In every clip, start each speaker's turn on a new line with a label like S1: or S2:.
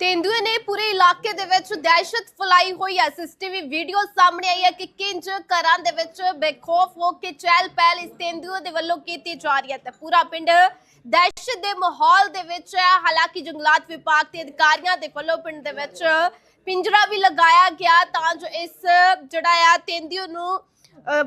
S1: ਤੇਂਦੂਏ ਨੇ ਪੂਰੇ ਇਲਾਕੇ ਦੇ ਵਿੱਚ ਦਹਿਸ਼ਤ ਫੈਲਾਈ ਹੋਈ ਹੈ। ਸੀਸੀਟੀਵੀ ਵੀਡੀਓ ਸਾਹਮਣੇ ਆਈ ਹੈ ਕਿ ਕਿੰਜ ਘਰਾਂ ਦੇ ਵਿੱਚ ਬੇਖੌਫ ਹੋ ਕੇ ਚਹਿਲ ਪਹਿਲ ਇਸ ਤੇਂਦੂਏ ਦੇ ਵੱਲੋਂ ਕੀਤੀ ਜਾ ਰਹੀ ਹੈ। ਤੇ ਪੂਰਾ ਪਿੰਡ ਦਹਿਸ਼ਤ ਦੇ ਮਾਹੌਲ ਦੇ ਵਿੱਚ ਹੈ। ਹਾਲਾਂਕਿ ਜੰਗਲਾਤ ਵਿਭਾਗ ਦੇ ਅਧਿਕਾਰੀਆਂ ਦੇ ਵੱਲੋਂ ਪਿੰਡ ਦੇ ਵਿੱਚ ਪਿੰਜਰਾ ਵੀ ਲਗਾਇਆ ਗਿਆ ਤਾਂ ਜੋ ਇਸ ਜਿਹੜਾ ਆ ਤੇਂਦੂਏ ਨੂੰ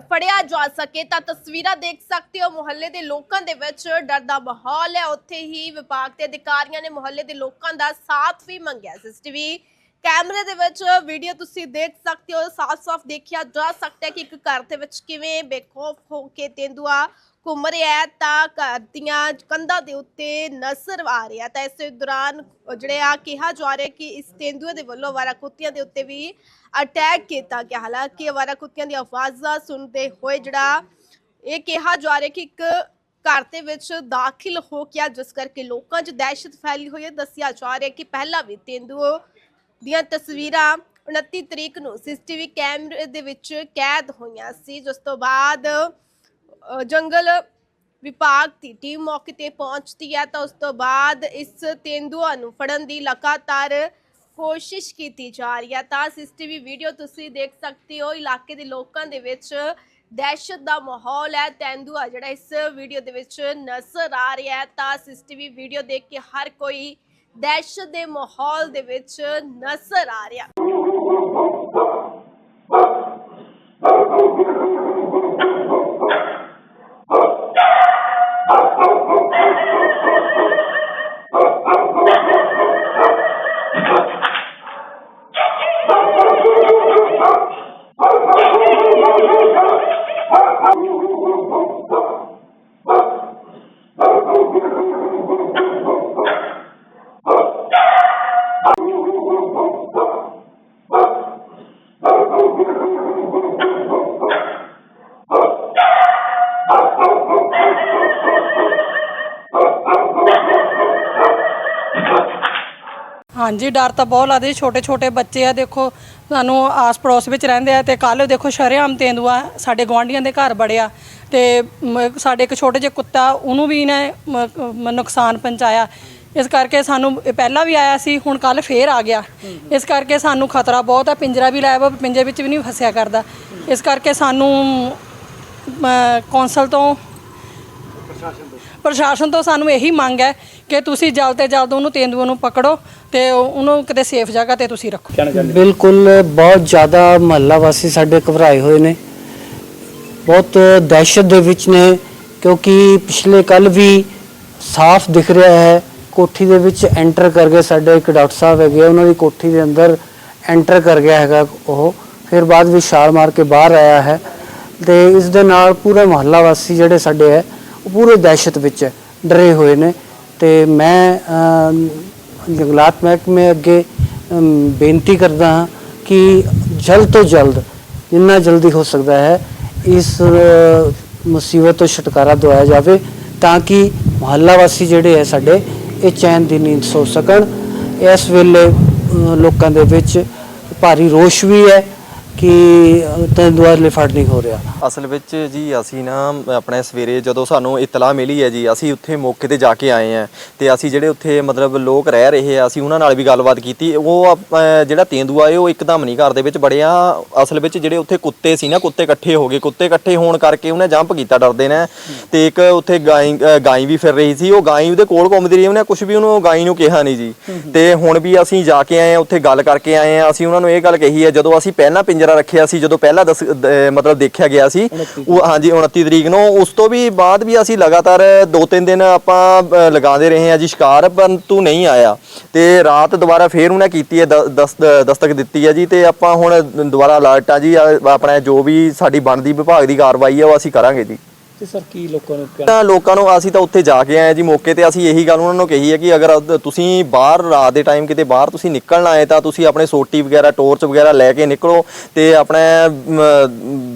S1: ਫੜਿਆ ਜਾ ਸਕੇ ਤਾਂ ਤਸਵੀਰਾਂ ਦੇਖ ਸਕਦੇ ਹੋ। ਮੁਹੱਲੇ ਦੇ ਲੋਕਾਂ ਦੇ ਵਿੱਚ ਡਰ ਦਾ ਮਾਹੌਲ ਹੈ। ਉੱਥੇ ਹੀ ਵਿਭਾਗ ਦੇ ਅਧਿਕਾਰੀਆਂ ਨੇ ਮੁਹੱਲੇ ਦੇ ਲੋਕਾਂ ਦਾ ਸਾਥ ਵੀ ਮੰਗਿਆ। ਸੀਸੀਟੀਵੀ ਕੈਮਰੇ ਦੇ ਵਿੱਚ ਵੀਡੀਓ ਤੁਸੀਂ ਦੇਖ ਸਕਦੇ ਹੋ ਸਾਫ਼-ਸਾਫ਼ ਦੇਖਿਆ ਜਾ ਸਕਦਾ ਹੈ ਕਿ ਇੱਕ ਘਰ ਦੇ ਵਿੱਚ ਕਿਵੇਂ ਬੇਖੌਫ ਹੋ ਕੇ ਤੇਂਦੂਆ ਘੁੰਮ ਰਿਹਾ ਹੈ ਤਾਂ ਘਰ ਦੀਆਂ ਕੰਧਾਂ ਦੇ ਉੱਤੇ ਨਜ਼ਰ ਆ ਰਿਹਾ ਤਾਂ ਇਸੇ ਦੌਰਾਨ ਜਿਹੜੇ ਆ ਕਿਹਾ ਜਾ ਰਿਹਾ ਕਿ ਇਸ ਤੇਂਦੂਏ ਦੇ ਵੱਲੋਂ ਵਾਰਾ ਕੁੱਤਿਆਂ ਦੇ ਉੱਤੇ ਵੀ ਅਟੈਕ ਕੀਤਾ ਗਿਆ। ਹਾਲਾਂਕਿ ਵਾਰਾ ਕੁੱਤਿਆਂ ਦੀ ਆਵਾਜ਼ਾਂ ਸੁਣਦੇ ਹੋਏ ਜਿਹੜਾ ਇਹ ਕਿਹਾ ਜਾ ਰਿਹਾ ਕਿ ਇੱਕ ਘਰ ਦੇ ਵਿੱਚ ਦਾਖਲ ਹੋ ਗਿਆ, ਜਿਸ ਕਰਕੇ ਲੋਕਾਂ 'ਚ ਦਹਿਸ਼ਤ ਫੈਲੀ ਹੋਈ ਹੈ। ਦੱਸਿਆ ਜਾ ਰਿਹਾ ਕਿ ਪਹਿਲਾਂ ਵੀ ਤੇਂਦੂਏ ਦੀਆਂ ਤਸਵੀਰਾਂ 29 ਤਰੀਕ ਨੂੰ ਸੀਸੀਟੀਵੀ ਕੈਮਰੇ ਦੇ ਵਿੱਚ ਕੈਦ ਹੋਈਆਂ ਸੀ, ਜਿਸ ਤੋਂ ਬਾਅਦ ਜੰਗਲ ਵਿਭਾਗ ਦੀ ਟੀਮ ਮੌਕੇ ਤੇ ਪਹੁੰਚਦੀ ਹੈ ਤਾਂ ਉਸ ਤੋਂ ਬਾਅਦ ਇਸ ਤੇਂਦੂਆ ਨੂੰ ਫੜਨ ਦੀ ਲਗਾਤਾਰ ਕੋਸ਼ਿਸ਼ ਕੀਤੀ ਜਾ ਰਹੀ ਹੈ। ਤਾਂ ਸੀਸੀਟੀਵੀ ਵੀਡੀਓ ਤੁਸੀਂ ਦੇਖ ਸਕਦੇ ਹੋ, ਇਲਾਕੇ ਦੇ ਲੋਕਾਂ ਦੇ ਵਿੱਚ ਦਹਿਸ਼ਤ ਦਾ ਮਾਹੌਲ ਹੈ। ਤੇਂਦੂਆ ਜਿਹੜਾ ਇਸ ਵੀਡੀਓ ਦੇ ਵਿੱਚ ਨਜ਼ਰ ਆ ਰਿਹਾ ਹੈ, ਤਾਂ ਸੀਸੀਟੀਵੀ ਵੀਡੀਓ ਦੇਖ ਕੇ ਹਰ ਕੋਈ ਦਹਿਸ਼ਤ ਦੇ ਮਾਹੌਲ ਦੇ ਵਿੱਚ ਨਜ਼ਰ ਆ ਰਿਹਾ।
S2: ਹਾਂਜੀ ਡਰ ਤਾਂ ਬਹੁਤ ਲੱਗਦਾ ਜੀ। ਛੋਟੇ ਛੋਟੇ ਬੱਚੇ ਆ ਦੇਖੋ ਸਾਨੂੰ ਆਸ ਪੜੋਸ ਵਿੱਚ ਰਹਿੰਦੇ ਆ ਤੇ ਕੱਲ ਦੇਖੋ ਸ਼ਰੇਆਮ ਤੇਂਦੂਆ ਸਾਡੇ ਗਵਾਂਢੀਆਂ ਦੇ ਘਰ ਬੜਿਆ ਤੇ ਮ- ਸਾਡੇ ਇੱਕ ਛੋਟੇ ਜਿਹੇ ਕੁੱਤਾ ਉਹਨੂੰ ਵੀ ਮ- ਮ- ਨੁਕਸਾਨ ਪਹੁੰਚਾਇਆ। ਇਸ ਕਰਕੇ ਸਾਨੂੰ ਇਹ ਪਹਿਲਾਂ ਵੀ ਆਇਆ ਸੀ ਹੁਣ ਕੱਲ ਫੇਰ ਆ ਗਿਆ। ਇਸ ਕਰਕੇ ਸਾਨੂੰ ਖਤਰਾ ਬਹੁਤ ਹੈ ਪਿੰਜਰਾ ਵੀ ਲਾਇਆ ਵਾ ਪਿੰਜਰੇ ਵਿੱਚ ਵੀ ਨਹੀਂ ਫਸਿਆ ਕਰਦਾ। ਇਸ ਕਰਕੇ ਸਾਨੂੰ ਕੌਂਸਲ ਤੋਂ। ਪ੍ਰਸ਼ਾਸਨ ਤੋਂ ਸਾਨੂੰ ਇਹੀ ਮੰਗ ਹੈ ਕਿ ਤੁਸੀਂ ਜਲਦ ਤੇ ਜਲਦ ਉਹਨੂੰ ਤੇਂਦੂਏ ਨੂੰ ਪਕੜੋ। ਤੇ ਉਹਨੂੰ ਕਿਤੇ ਸੇਫ ਜਗ੍ਹਾ ਤੇ ਤੁਸੀਂ ਰੱਖੋ।
S3: ਬਿਲਕੁਲ ਬਹੁਤ ਜ਼ਿਆਦਾ ਮਹੱਲਾ ਵਾਸੀ ਸਾਡੇ ਘਬਰਾਏ ਹੋਏ ਨੇ। ਬਹੁਤ ਦਹਿਸ਼ਤ ਦੇ ਵਿੱਚ ਨੇ ਕਿਉਂਕਿ ਪਿਛਲੇ ਕੱਲ ਵੀ ਸਾਫ਼ ਦਿਖ ਰਿਹਾ ਹੈ ਕੋਠੀ ਦੇ ਵਿੱਚ ਐਂਟਰ ਕਰ ਗਏ ਸਾਡੇ ਇੱਕ ਡਾਕਟਰ ਸਾਹਿਬ ਹੈਗੇ ਉਹਨਾਂ ਦੀ ਕੋਠੀ ਦੇ ਅੰਦਰ ਐਂਟਰ ਕਰ ਗਿਆ ਹੈਗਾ ਉਹ। ਫਿਰ ਬਾਅਦ ਵਿੱਚ ਛਾਲ ਮਾਰ ਕੇ ਬਾਹਰ ਆਇਆ ਹੈ। ਤੇ ਇਸ ਦੇ ਨਾਲ ਪੂਰੇ ਮਹੱਲਾ ਵਾਸੀ ਜਿਹੜੇ ਸਾਡੇ ਹੈ ਉਹ ਪੂਰੇ ਦਹਿਸ਼ਤ ਵਿੱਚ ਡਰੇ ਹੋਏ ਨੇ। ਤੇ ਮੈਂ ਜੰਗਲਾਤ ਮਹਿਕਮੇ ਅੱਗੇ ਬੇਨਤੀ ਕਰਦਾ ਹਾਂ ਕਿ ਜਲਦ ਤੋਂ ਜਲਦ, ਜਿੰਨਾ ਜਲਦੀ ਹੋ ਸਕਦਾ ਹੈ, ਇਸ ਮੁਸੀਬਤ ਤੋਂ ਛੁਟਕਾਰਾ ਦਿਵਾਇਆ ਜਾਵੇ ਤਾਂ ਕਿ ਮੁਹੱਲਾ ਵਾਸੀ ਜਿਹੜੇ ਹੈ ਸਾਡੇ, ਇਹ ਚੈਨ ਦੀ ਨੀਂਦ ਸੋ ਸਕਣ। ਇਸ ਵੇਲੇ ਲੋਕਾਂ ਦੇ ਵਿੱਚ ਭਾਰੀ ਰੋਸ਼ ਵੀ ਹੈ। ਕਿ ਤੰਦੂਰ ਲਿਫੜ ਨਹੀਂ ਹੋ ਰਿਹਾ।
S4: ਅਸਲ ਵਿੱਚ ਜੀ ਅਸੀਂ ਨਾ ਆਪਣੇ ਸਵੇਰੇ ਜਦੋਂ ਸਾਨੂੰ ਇਤਲਾ ਮਿਲੀ ਹੈ ਜੀ, ਅਸੀਂ ਉੱਥੇ ਮੌਕੇ ਤੇ ਜਾ ਕੇ ਆਏ ਆ ਤੇ ਅਸੀਂ ਜਿਹੜੇ ਉੱਥੇ ਮਤਲਬ ਲੋਕ ਰਹਿ ਰਹੇ ਆ, ਅਸੀਂ ਉਹਨਾਂ ਨਾਲ ਵੀ ਗੱਲਬਾਤ ਕੀਤੀ। ਉਹ ਜਿਹੜਾ ਤੇਂਦੂਆ ਹੈ ਉਹ ਇੱਕਦਮ ਨਹੀਂ ਘਰ ਦੇ ਵਿੱਚ ਬੜਿਆ ਅਸਲ ਵਿੱਚ ਜਿਹੜੇ ਉੱਥੇ ਕੁੱਤੇ ਸੀ ਨਾ, ਕੁੱਤੇ ਇਕੱਠੇ ਹੋ ਗਏ। ਕੁੱਤੇ ਇਕੱਠੇ ਹੋਣ ਕਰਕੇ ਉਹਨੇ ਜੰਪ ਕੀਤਾ, ਡਰਦੇ ਨੇ। ਤੇ ਇੱਕ ਉੱਥੇ ਗਾਈ, ਅਹ, ਗਾਈ ਵੀ ਫਿਰ ਰਹੀ ਸੀ। ਉਹ ਗਾਈ ਉਹਦੇ ਕੋਲ ਘੁੰਮਦੀ ਰਹੀ, ਉਹਨੇ ਕੁਝ ਵੀ ਉਹਨੂੰ ਗਾਈ ਨੂੰ ਕਿਹਾ ਨਹੀਂ ਜੀ। ਤੇ ਹੁਣ ਵੀ ਅਸੀਂ ਜਾ ਕੇ ਆਏ ਆ ਉੱਥੇ ਗੱਲ ਕਰਕੇ ਆਏ ਆ ਅਸੀਂ ਉਹਨਾਂ ਨੂੰ ਇਹ ਗੱਲ ਕਹੀ ਹੈ, ਜਦੋਂ ਅਸੀਂ ਪਹਿਲਾਂ ਪਿੰਜਰਾ ਰੱਖਿਆ ਸੀ ਜਦੋਂ ਪਹਿਲਾਂ ਦਸ- ਮਤਲਬ ਦੇਖਿਆ ਗਿਆ ਸੀ ਉਹ ਹਾਂਜੀ 29 ਤਰੀਕ ਨੂੰ। ਉਸ ਤੋਂ ਵੀ ਬਾਅਦ ਵੀ ਅਸੀਂ ਲਗਾਤਾਰ ਦੋ ਤਿੰਨ ਦਿਨ ਆਪਾਂ ਲਗਾਉਂਦੇ ਰਹੇ ਹਾਂ ਜੀ। ਸ਼ਿਕਾਰ ਪਰੰਤੂ ਨਹੀਂ ਆਇਆ। ਤੇ ਰਾਤ ਦੁਬਾਰਾ ਫੇਰ ਉਹਨੇ ਕੀਤੀ ਹੈ ਦ- ਦਸਤ ਦਸਤਕ ਦਿੱਤੀ ਹੈ ਜੀ। ਤੇ ਆਪਾਂ ਹੁਣ ਦੁਬਾਰਾ ਅਲਰਟ ਆ ਜੀ। ਆ ਆਪਣਾ ਜੋ ਵੀ ਸਾਡੀ ਬਣਦੀ ਵਿਭਾਗ ਦੀ ਕਾਰਵਾਈ ਹੈ ਉਹ ਅਸੀਂ ਕਰਾਂਗੇ ਜੀ।
S5: ਤੇ ਸਰ ਕੀ ਲੋਕਾਂ ਨੂੰ
S4: ਤਾਂ ਲੋਕਾਂ ਨੂੰ ਅਸੀਂ ਤਾਂ ਉੱਥੇ ਜਾ ਕੇ ਆਏ ਜੀ ਮੌਕੇ ਤੇ। ਅਸੀਂ ਇਹੀ ਗੱਲ ਉਹਨਾਂ ਨੂੰ ਕਹੀ ਹੈ ਕਿ ਅਗਰ ਅਦ- ਤੁਸੀਂ ਬਾਹਰ ਰਾਤ ਦੇ ਟਾਈਮ ਕਿਤੇ ਬਾਹਰ ਤੁਸੀਂ ਨਿਕਲਣਾ ਆਏ ਤਾਂ ਤੁਸੀਂ ਆਪਣੇ ਸੋਟੀ ਵਗੈਰਾ ਟੋਰਚ ਵਗੈਰਾ ਲੈ ਕੇ ਨਿਕਲੋ ਤੇ ਆਪਣੇ ਮ,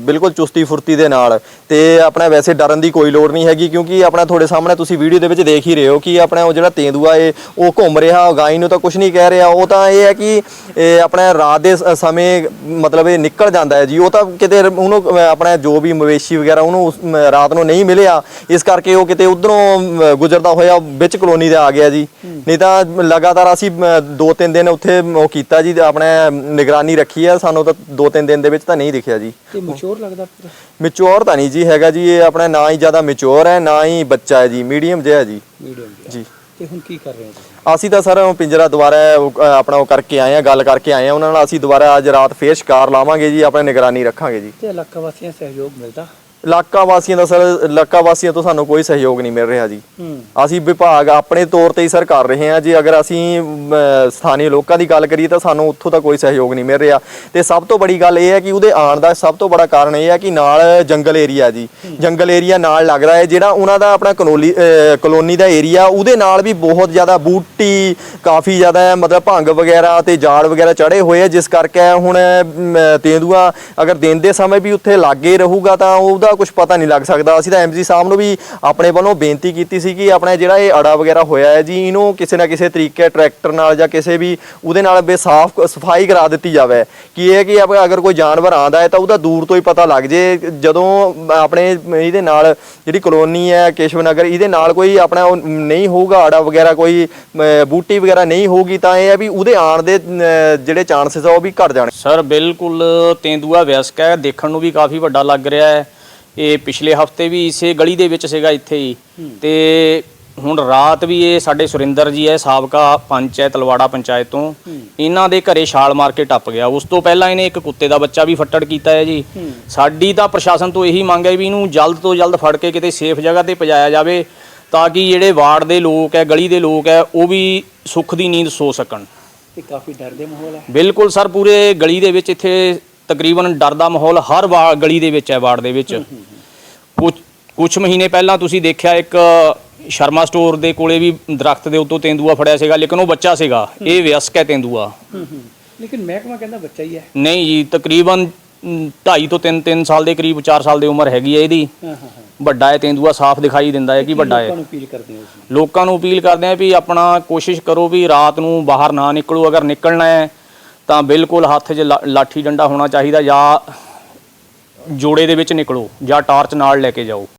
S4: ਬਿਲਕੁਲ ਚੁਸਤੀ ਫੁਰਤੀ ਦੇ ਨਾਲ। ਤੇ ਆਪਣਾ ਵੈਸੇ ਡਰਨ ਦੀ ਕੋਈ ਲੋੜ ਨਹੀਂ ਹੈਗੀ ਕਿਉਂਕਿ ਆਪਣਾ ਤੁਹਾਡੇ ਸਾਹਮਣੇ ਤੁਸੀਂ ਵੀਡੀਓ ਦੇ ਵਿੱਚ ਦੇਖ ਹੀ ਰਹੇ ਹੋ ਕਿ ਆਪਣਾ ਉਹ ਜਿਹੜਾ ਤੇਂਦੂਆ ਏ ਉਹ ਘੁੰਮ ਰਿਹਾ ਗਾਈ ਨੂੰ ਤਾਂ ਕੁਝ ਨਹੀਂ ਕਹਿ ਰਿਹਾ। ਉਹ ਤਾਂ ਇਹ ਹੈ ਕਿ ਇਹ ਆਪਣਾ ਰਾਤ ਦੇ ਸ- ਸਮੇਂ ਮਤਲਬ ਇਹ ਨਿਕਲ ਜਾਂਦਾ ਹੈ ਜੀ। ਉਹ ਤਾਂ ਕਿਤੇ ਉਹਨੂੰ ਅਹ, ਆਪਣਾ ਜੋ ਵੀ ਮਵੇਸ਼ੀ ਵਗੈਰਾ ਉਹਨੂੰ ਉਸ- ਮ, ਰਾਤ ਨੂੰ ਨਹੀਂ ਮਿਲਿਆ। ਇਸ ਕਰਕੇ ਉਹ ਕਿਤੇ ਉਧਰੋਂ ਗੁਜ਼ਰਦਾ ਹੋਇਆ ਵਿੱਚ ਕਲੋਨੀ ਦੇ ਆ ਗਿਆ ਜੀ। ਨਹੀਂ ਤਾਂ ਲਗਾਤਾਰ ਅਸੀਂ ਅ, ਦੋ ਤਿੰਨ ਦਿਨ ਉੱਥੇ ਉਹ ਕੀਤਾ ਜੀ ਆਪਣੇ ਨਿਗਰਾਨੀ ਰੱਖੀ ਆ। ਸਾਨੂੰ ਤਾਂ ਦੋ ਤਿੰਨ ਦਿਨ ਦੇ ਵਿੱਚ ਤਾਂ ਨਹੀਂ ਦਿਖਿਆ ਜੀ।
S3: ਤੇ ਮਚੋਰ ਲੱਗਦਾ ਪੂਰਾ
S4: ਮੈਚੁਰ ਤਾਂ ਨਹੀਂ ਜੀ ਹੈਗਾ ਜੀ। ਇਹ ਆਪਣਾ ਨਾ ਹੀ ਜ਼ਿਆਦਾ ਮੈਚੁਰ ਹੈ ਨਾ ਹੀ ਬੱਚਾ ਹੈ ਜੀ। ਮੀਡੀਅਮ ਜਿਹਾ ਹੈ ਜੀ।
S3: ਮੀਡੀਅਮ
S4: ਜੀ।
S3: ਤੇ ਹੁਣ ਕੀ ਕਰ ਰਹੇ ਹੋ ਤੁਸੀਂ?
S4: ਅਸੀਂ ਤਾਂ ਸਰ ਪਿੰਜਰਾ ਦੁਬਾਰਾ ਆਪਣਾ ਉਹ ਕਰਕੇ ਆਏ ਆ ਗੱਲ ਕਰਕੇ ਆਏ ਆ ਉਹਨਾਂ ਨਾਲ ਅਸੀਂ ਦੁਬਾਰਾ ਅੱਜ ਰਾਤ ਫੇਰ ਸ਼ਿਕਾਰ ਲਾਵਾਂਗੇ ਜੀ ਆਪਣੇ ਨਿਗਰਾਨੀ ਰੱਖਾਂਗੇ ਜੀ।
S3: ਤੇ ਇਲਾਕਾ ਵਾਸੀਆਂ ਸਹਿਯੋਗ ਮਿਲਦਾ।
S4: ਇਲਾਕਾ ਵਾਸੀਆਂ ਦਾ ਸਰ ਇਲਾਕਾ ਵਾਸੀਆਂ ਤੋਂ ਸਾਨੂੰ ਕੋਈ ਸਹਿਯੋਗ ਨਹੀਂ ਮਿਲ ਰਿਹਾ ਜੀ। ਅਸੀਂ ਵਿਭਾਗ ਆਪਣੇ ਤੌਰ ਤੇ ਹੀ ਸਰ ਕਰ ਰਹੇ ਹਾਂ ਜੀ। ਅਗਰ ਅਸੀਂ ਅਮ, ਸਥਾਨੀ ਲੋਕਾਂ ਦੀ ਗੱਲ ਕਰੀਏ ਤਾਂ ਸਾਨੂੰ ਉੱਥੋਂ ਤਾਂ ਕੋਈ ਸਹਿਯੋਗ ਨਹੀਂ ਮਿਲ ਰਿਹਾ। ਤੇ ਸਭ ਤੋਂ ਬੜੀ ਗੱਲ ਇਹ ਹੈ ਕਿ ਉਹਦੇ ਆਉਣ ਦਾ ਸਭ ਤੋਂ ਬੜਾ ਕਾਰਨ ਇਹ ਹੈ ਕਿ ਨਾਲ ਜੰਗਲ ਏਰੀਆ ਜੀ। ਜੰਗਲ ਏਰੀਆ ਨਾਲ ਲੱਗਦਾ ਹੈ ਜਿਹੜਾ ਉਹਨਾਂ ਦਾ ਆਪਣਾ ਅਹ, ਕਲੋਨੀ ਦਾ ਏਰੀਆ ਉਹਦੇ ਨਾਲ ਵੀ ਬਹੁਤ ਜ਼ਿਆਦਾ ਬੂਟੀ ਕਾਫੀ ਜ਼ਿਆਦਾ ਹੈ, ਮਤਲਬ ਭੰਗ ਵਗੈਰਾ ਤੇ ਜਾੜ ਵਗੈਰਾ ਚੜੇ ਹੋਏ ਆ ਜਿਸ ਕਰਕੇ ਹੁਣ ਅਮ, ਤੇਂਦੂਆ ਅਗਰ ਦਿਨ ਦੇ ਸਮੇਂ ਵੀ ਉੱਥੇ ਲਾਗੇ ਰਹੂਗਾ ਤਾਂ ਉਹਦਾ ਕੁਝ ਪਤਾ ਨਹੀਂ ਲੱਗ ਸਕਦਾ। ਅਸੀਂ ਤਾਂ ਐਮਜੀ ਸਾਹਿਬ ਨੂੰ ਵੀ ਆਪਣੇ ਵੱਲੋਂ ਬੇਨਤੀ ਕੀਤੀ ਸੀ ਕਿ ਆਪਣਾ ਜਿਹੜਾ ਇਹ ਅੜਾ ਵਗੈਰਾ ਹੋਇਆ ਹੈ ਜੀ, ਇਹਨੂੰ ਕਿਸੇ ਨਾ ਕਿਸੇ ਤਰੀਕੇ ਟਰੈਕਟਰ ਨਾਲ ਜਾਂ ਕਿਸੇ ਵੀ ਉਹਦੇ ਨਾਲ ਬੇਸਾਫ ਸਫ਼ਾਈ ਕਰਾ ਦਿੱਤੀ ਜਾਵੇ। ਕਿ ਇਹ ਕਿ ਅਗਰ ਕੋਈ ਜਾਨਵਰ ਆਂਦਾ ਹੈ ਤਾਂ ਉਹਦਾ ਦੂਰ ਤੋਂ ਹੀ ਪਤਾ ਲੱਗ ਜੇ, ਜਦੋਂ ਆਪਣੇ ਇਹਦੇ ਨਾਲ ਜਿਹੜੀ ਕਲੋਨੀ ਹੈ ਕੇਸ਼ਵ ਨਗਰ ਇਹਦੇ ਨਾਲ ਕੋਈ ਆਪਣਾ ਨਹੀਂ ਹੋਊਗਾ ਅੜਾ ਵਗੈਰਾ, ਕੋਈ ਬੂਟੀ ਵਗੈਰਾ ਨਹੀਂ ਹੋਊਗੀ ਤਾਂ ਇਹ ਹੈ ਵੀ ਉਹਦੇ ਆਣ ਦੇ ਜਿਹੜੇ ਚਾਂਸਸ ਆ ਉਹ ਵੀ ਘਟ ਜਾਣ।
S5: ਸਰ, ਬਿਲਕੁਲ ਤੇਂਦੂਆ ਵਿਅਸਕ ਹੈ, ਦੇਖਣ ਨੂੰ ਵੀ ਕਾਫੀ ਵੱਡਾ ਲੱਗ ਰਿਹਾ ਹੈ। ਇਹ ਪਿਛਲੇ ਹਫ਼ਤੇ ਵੀ ਇਸੇ ਗਲੀ ਦੇ ਵਿੱਚ ਸੀਗਾ ਇੱਥੇ ਹੀ। ਤੇ ਹੁਣ ਰਾਤ ਵੀ ਇਹ ਸਾਡੇ ਸੁਰਿੰਦਰ ਜੀ ਹੈ ਸਾਬਕਾ ਪੰਚ ਹੈ ਤਲਵਾੜਾ ਪੰਚਾਇਤ ਤੋਂ। ਇਹਨਾਂ ਦੇ ਘਰੇ ਛਾਲ ਮਾਰ ਕੇ ਟੱਪ ਗਿਆ। ਉਸ ਤੋਂ ਪਹਿਲਾਂ ਇਹਨੇ ਇੱਕ ਕੁੱਤੇ ਦਾ ਬੱਚਾ ਵੀ ਫੱਟੜ ਕੀਤਾ ਹੈ ਜੀ। ਸਾਡੀ ਤਾਂ ਪ੍ਰਸ਼ਾਸਨ ਤੋਂ ਇਹੀ ਮੰਗ ਹੈ ਵੀ ਇਹਨੂੰ ਜਲਦ ਤੋਂ ਜਲਦ ਫੜ ਕੇ ਕਿਤੇ ਸੇਫ ਜਗ੍ਹਾ ਤੇ ਪਜਾਇਆ ਜਾਵੇ ਤਾਂ ਕਿ ਜਿਹੜੇ ਵਾਰਡ ਦੇ ਲੋਕ ਹੈ ਗਲੀ ਦੇ ਲੋਕ ਹੈ ਉਹ ਵੀ ਸੁੱਖ ਦੀ ਨੀਂਦ ਸੋ ਸਕਣ।
S3: ਤੇ ਕਾਫੀ ਡਰ ਦੇ ਮਾਹੌਲ ਹੈ।
S5: ਬਿਲਕੁਲ ਸਰ ਪੂਰੇ ਗਲੀ ਦੇ ਵਿੱਚ ਇੱਥੇ ਤਕਰੀਬਨ ਡਰ ਦਾ ਮਾਹੌਲ ਹਰ ਵਾ- ਗਲੀ ਦੇ ਵਿੱਚ ਹੈ ਵਾਰਡ ਦੇ ਵਿੱਚ। ਕੁਝ ਕੁਝ ਮਹੀਨੇ ਪਹਿਲਾਂ ਤੁਸੀਂ ਦੇਖਿਆ ਇੱਕ ਸ਼ਰਮਾ ਸਟੋਰ ਦੇ ਕੋਲੇ ਵੀ ਦਰਖਤ ਦੇ ਉੱਤੋਂ ਤੇਂਦੂਆ ਫੜਿਆ ਸੀਗਾ ਲੇਕਿਨ ਉਹ ਬੱਚਾ ਸੀਗਾ। ਇਹ ਵਿਅਸਕ ਹੈ ਤੇਂਦੂਆ।
S3: ਲੇਕਿਨ ਮਹਿਕਮਾ ਕਹਿੰਦਾ ਬੱਚਾ ਹੀ ਹੈ।
S5: ਨਹੀਂ ਜੀ ਤਕਰੀਬਨ 2.5 ਤੋਂ 3 3 ਸਾਲ ਦੇ ਕਰੀਬ 4 ਸਾਲ ਦੀ ਉਮਰ ਹੈਗੀ ਹੈ ਇਹਦੀ।
S3: ਹਾਂ ਹਾਂ ਹਾਂ।
S5: ਵੱਡਾ ਹੈ ਤੇਂਦੂਆ ਸਾਫ਼ ਦਿਖਾਈ ਦਿੰਦਾ ਹੈ ਕਿ ਵੱਡਾ ਹੈ।
S3: ਲੋਕਾਂ ਨੂੰ ਅਪੀਲ ਕਰਦੇ ਹੋ ਤੁਸੀਂ?
S5: ਲੋਕਾਂ ਨੂੰ ਅਪੀਲ ਕਰਦੇ ਆ ਵੀ ਆਪਣਾ ਕੋਸ਼ਿਸ਼ ਕਰੋ ਵੀ ਰਾਤ ਨੂੰ ਬਾਹਰ ਨਾ ਨਿਕਲੋ ਅਗਰ ਨਿਕਲਣਾ ਹੈ ਤਾਂ ਬਿਲਕੁਲ ਹੱਥ 'ਚ ਲਾ- ਲਾਠੀ ਡੰਡਾ ਹੋਣਾ ਚਾਹੀਦਾ ਜਾਂ ਜੋੜੇ ਦੇ ਵਿੱਚ ਨਿਕਲੋ ਜਾਂ ਟਾਰਚ ਨਾਲ ਲੈ ਕੇ ਜਾਓ।